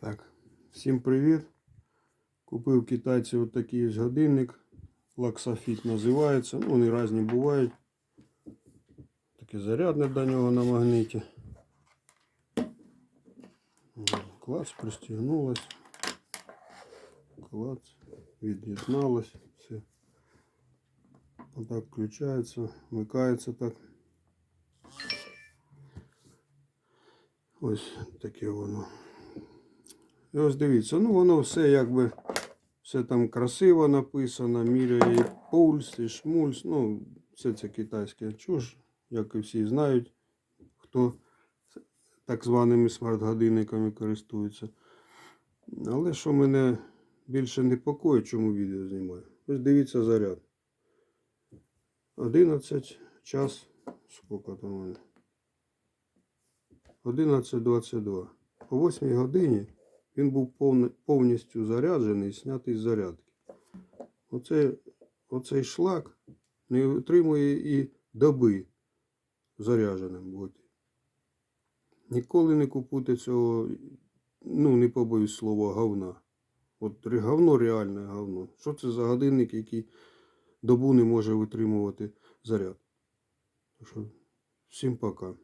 Так, всім привіт. Купив китайці от такий ось годинник. Лаксофіт називається. Ну, вони різні бувають. Таке зарядне до нього на магніті. Клац, пристігнулось. Клац, від'єдналось. Все. Отак включається, вмикається так. Ось таке воно. І ось дивіться, ну воно все якби все там красиво написано, міряє і пульс, і шмульс. Ну, все це китайське чуж, як і всі знають, хто так званими смарт-годинниками користується. Але що мене більше непокоїть, чому відео знімаю. Ось дивіться заряд. 11 час. Скільки там у мене? 11.22. О 8 годині він був повністю заряджений і знятий з зарядки. Оце, оцей шлак не отримує і доби зарядженим бути. Ніколи не купуйте цього, ну не побоюсь слова, говна. От говно реальне говно. Що це за годинник, який добу не може витримувати заряд? Всім пока.